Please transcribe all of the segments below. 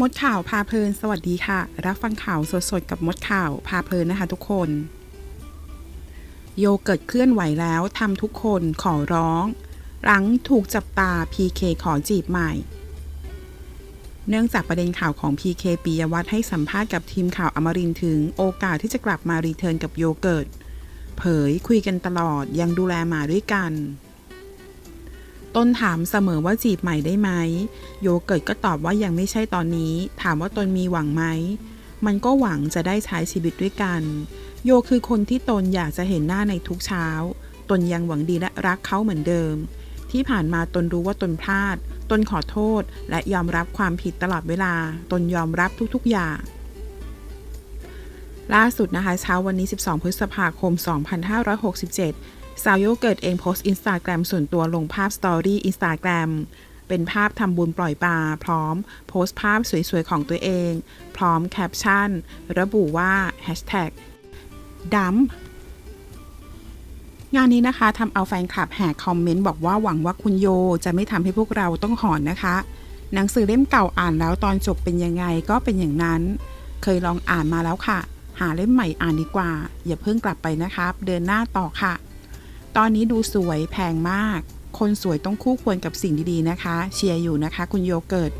มดข่าวพาเพลิน สวัสดีค่ะ รับฟังข่าวสดๆกับมดข่าวพาเพลินนะคะทุกคน โยเกิร์ตเคลื่อนไหวแล้วทำทุกคนขอร้อง หลังถูกจับตา PK ขอจีบใหม่ เนื่องจากประเด็นข่าวของ PK ปียวัฒน์ให้สัมภาษณ์กับทีมข่าวอมรินถึงโอกาสที่จะกลับมารีเทิร์นกับโยเกิร์ตเผยคุยกันตลอดยังดูแลหมาด้วยกัน ต้นถามเสมอว่าจีบใหม่ได้ไหม โยเกิร์ตก็ตอบว่ายังไม่ใช่ตอนนี้ ถามว่าตนมีหวังไหม มันก็หวังจะได้ใช้ชีวิตด้วยกัน โยคือคนที่ตนอยากจะเห็นหน้าในทุกเช้า ตนยังหวังดีและรักเขาเหมือนเดิม ที่ผ่านมาตนรู้ว่าตนพลาด ตนขอโทษและยอมรับความผิดตลอดเวลา ตนยอมรับทุกๆอย่างล่าสุดนะคะเช้าวันนี้ 12 พฤษภาคม 2567 สาวโยเกิร์ตเองโพสต์อินสตาแกรมส่วนตัวลงภาพสตอรี่อินสตาแกรมเป็นภาพทำบุญปล่อยปลาพร้อม โพสต์ภาพสวยๆ ของตัวเอง พร้อมแคปชั่น ระบุว่า Hashtag ดัมงานนี้นะคะทำเอาแฟนคลับแห่คอมเมนต์บอกว่าหวังว่าคุณโยจะไม่ทำให้พวกเราต้องหอนนะคะ หนังสือเล่มเก่าอ่านแล้วตอนจบเป็นยังไงก็เป็นอย่างนั้น เคยลองอ่านมาแล้วค่ะ หาเล่มใหม่อ่านดีกว่า อย่าเพิ่งกลับไปนะครับ เดินหน้าต่อค่ะ ตอนนี้ดูสวยแพงมาก คนสวยต้องคู่ควรกับสิ่งดีๆนะคะ เชียร์อยู่นะคะ คุณโยเกิร์ต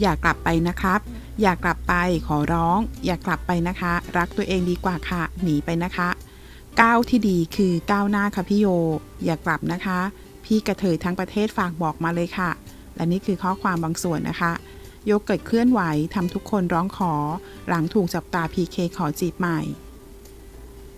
อย่ากลับไปนะครับ อย่ากลับไปขอร้อง อย่ากลับไปนะคะ รักตัวเองดีกว่าค่ะ หนีไปนะคะก้าวที่ดีคือก้าวหน้าค่ะพี่โย อย่ากลับนะคะ พี่กระเทยทั้งประเทศฝากบอกมาเลยค่ะ และนี่คือข้อความบางส่วนนะคะ โยเกิร์ตเคลื่อนไหวทำทุกคนร้องขอ หลังถูกจับตา PK ขอจีบใหม่